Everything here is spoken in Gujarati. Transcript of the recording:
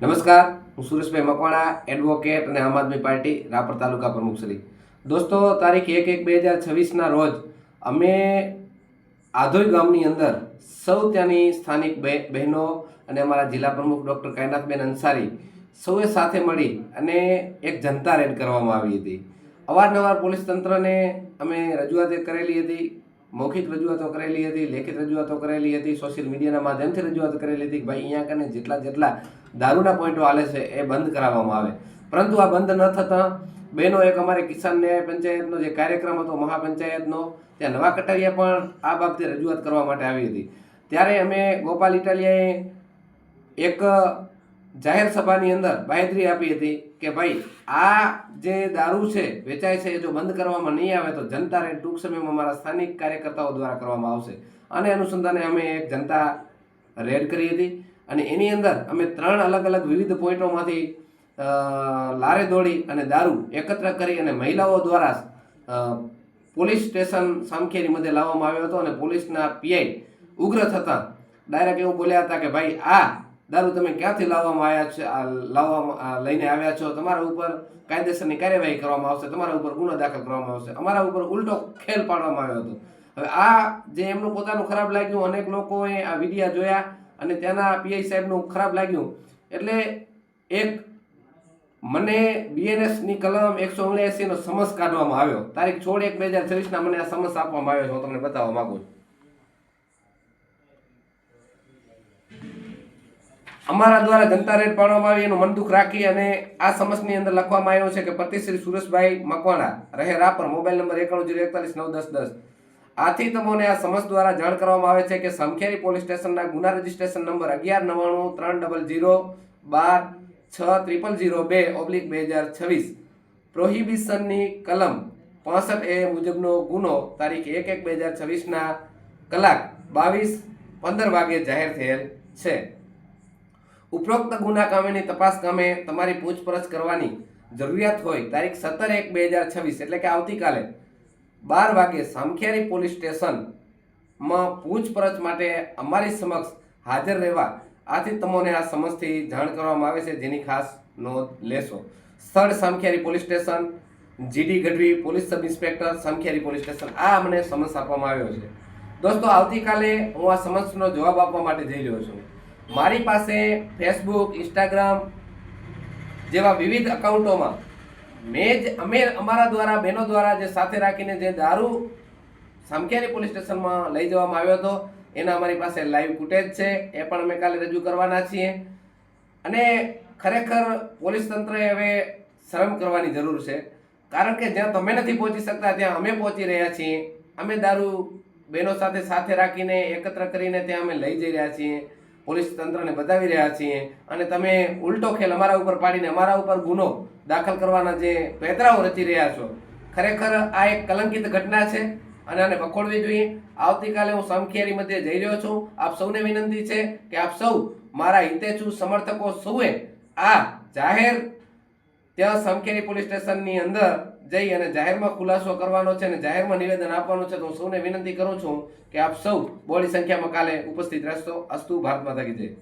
નમસ્કાર, હું સુરેશભાઈ મકવાણા એડવોકેટ અને આમ આદમી પાર્ટી, રાપર તાલુકા પ્રમુખ શ્રી. દોસ્તો, તારીખ એક એક બે હજાર છવ્વીસના રોજ અમે આધોઈ ગામની અંદર સૌ ત્યાંની સ્થાનિક બહેનો અને અમારા જિલ્લા પ્રમુખ ડૉક્ટર કાયનાથબેન અંસારી સૌએ સાથે મળી અને એક જનતા રેડ કરવામાં આવી હતી. અવારનવાર પોલીસ તંત્રને અમે રજૂઆત કરેલી હતી મૌખિક રજૂઆતો કરેલી હતી, લેખિત રજૂઆતો કરેલી હતી સોશિયલ મીડિયાના માધ્યમથી રજૂઆત કરેલી હતી કે ભાઈ અહીંયા કને જેટલા જેટલા દારૂના પોઈન્ટો હાલે છે એ બંધ કરાવવામાં આવે. પરંતુ આ બંધ ન થતાં બહેનો એક અમારે કિસાન ન્યાય પંચાયતનો જે કાર્યક્રમ હતો, મહાપંચાયતનો, ત્યાં નવા કટારિયા પણ આ બાબતે રજૂઆત કરવા માટે આવી હતી. ત્યારે અમે ગોપાલ ઇટાલિયાએ એક જાહેર સભાની અંદર બાહેધરી આપી હતી કે ભાઈ, આ જે દારૂ છે, વેચાય છે, એ જો બંધ કરવામાં નહીં આવે તો જનતા રેડ ટૂંક સમયમાં અમારા સ્થાનિક કાર્યકર્તાઓ દ્વારા કરવામાં આવશે. અને અનુસંધાને અમે એક જનતા રેડ કરી હતી અને એની અંદર અમે ત્રણ અલગ અલગ વિવિધ પોઈન્ટોમાંથી લારે દોડી અને દારૂ એકત્ર કરી અને મહિલાઓ દ્વારા પોલીસ સ્ટેશન સામખેરી મધ્યે લાવવામાં આવ્યો હતો અને પોલીસના પીઆઈ ઉગ્ર થતાં ડાયરેક્ટ એવું બોલ્યા હતા કે ભાઈ, આ દારૂ તમે ક્યાંથી લાવવામાં આવ્યા છે? લાવવામાં લઈને આવ્યા છો? તમારા ઉપર કાયદેસરની કાર્યવાહી કરવામાં આવશે. તમારા ઉપર ગુનો દાખલ કરવામાં આવશે. અમારા ઉપર ઉલટો ખેલ પાડવામાં આવ્યો હતો. હવે આ જે એમનું પોતાનું ખરાબ લાગ્યું, અનેક લોકોએ આ વિડીયા જોયા અને ત્યાંના પીઆઈ સાહેબનું ખરાબ લાગ્યું. એટલે એક મને બીએનએસની કલમ એકસો નો સમસ કાઢવામાં આવ્યો. તારીખ સોળ એક બે હજાર છવ્વીસના મને આ સમસ આપવામાં આવ્યો છે. હું તમને બતાવવા માગું છું. અમારા દ્વારા જનતા રેડ પાડવામાં આવી, એનું મનદુખ રાખી અને આ સમસની અંદર લખવામાં આવ્યું છે કે પતિશ્રી સુરેશભાઈ મકવાણા રહે રાપર મોબાઈલ નંબર એકાણું જીરો એકતાલીસ નવ દસ દસ. આથી તમને આ સમસ દ્વારા જાણ કરવામાં આવે છે કે સમખેરી પોલીસ સ્ટેશનના ગુના રજિસ્ટ્રેશન નંબર અગિયાર નવ્વાણું, ત્રણ ડબલ જીરો બાર, છ, ત્રિપલ જીરો બે, ઓબ્લિક, બે હજાર છવ્વીસ. પ્રોહિબિશનની કલમ પાસઠ એ મુજબનો ગુનો તારીખ એક એક બે હજાર છવ્વીસના કલાક બાવીસ પંદર વાગે જાહેર થયેલ છે. ઉપરોક્ત ગુના કામેની તપાસ કામે તમારી પૂછપરછ કરવાની જરૂરિયાત હોય તારીખ સત્તર એક બે હજાર છવ્વીસ, એટલે કે આવતીકાલે બાર વાગે સામખિયારી પોલીસ સ્ટેશનમાં પૂછપરછ માટે અમારી સમક્ષ હાજર રહેવા આથી તમને આ સમજથી જાણ કરવામાં આવે છે, જેની ખાસ નોંધ લેશો. સ્થળ Samakhiyali police station, GD Gadhvi police sub inspector, Samakhiyali police station, આ અમને સમન્સ આપવામાં આવ્યો છે. દોસ્તો, આવતીકાલે હું આ સમન્સનો જવાબ આપવા માટે જઈ રહ્યો છું. મારી પાસે ફેસબુક ઇન્સ્ટાગ્રામ જેવા વિવિધ અકાઉન્ટોમાં મેં જ અમે અમારા દ્વારા, બહેનો દ્વારા જે સાથે રાખીને જે દારૂ સામખિયારી પોલીસ સ્ટેશનમાં લઈ જવામાં આવ્યો હતો, એના અમારી પાસે લાઈવ ફૂટેજ છે, એ પણ અમે કાલે રજૂ કરવાના છીએ. અને ખરેખર પોલીસ તંત્રએ હવે શરમ કરવાની જરૂર છે. કારણ કે જ્યાં તમે નથી પહોંચી શકતા, ત્યાં અમે પહોંચી રહ્યા છીએ. અમે દારૂ બહેનો સાથે સાથે રાખીને, એકત્ર કરીને ત્યાં અમે લઈ જઈ રહ્યા છીએ. પોલીસ તંત્રને બતાવી રહ્યા છીએ અને તમે ઉલટો ખેલ અમારા ઉપર પાડીને અમારા ઉપર ગુનો દાખલ કરવાના જે પેતરાઓ રચી રહ્યા છો, ખરેખર આ એક કલંકિત ઘટના છે અને આને વખોડવી જોઈએ. આવતીકાલે હું સમખિયારી મધ્યે જઈ રહ્યો છું. આપ સૌને વિનંતી છે કે આપ સૌ મારા હિતેચુ સમર્થકો સૌએ આ જાહેર ત્યાં સમખેરી પોલીસ સ્ટેશનની અંદર જઈ અને જાહેરમાં ખુલાસો કરવાનો છે અને જાહેરમાં નિવેદન આપવાનું છે તો હું સૌને વિનંતી કરું છું કે આપ સૌ બોડી સંખ્યામાં કાલે ઉપસ્થિત રહેશો. અસ્તુ, ભારત માતા કી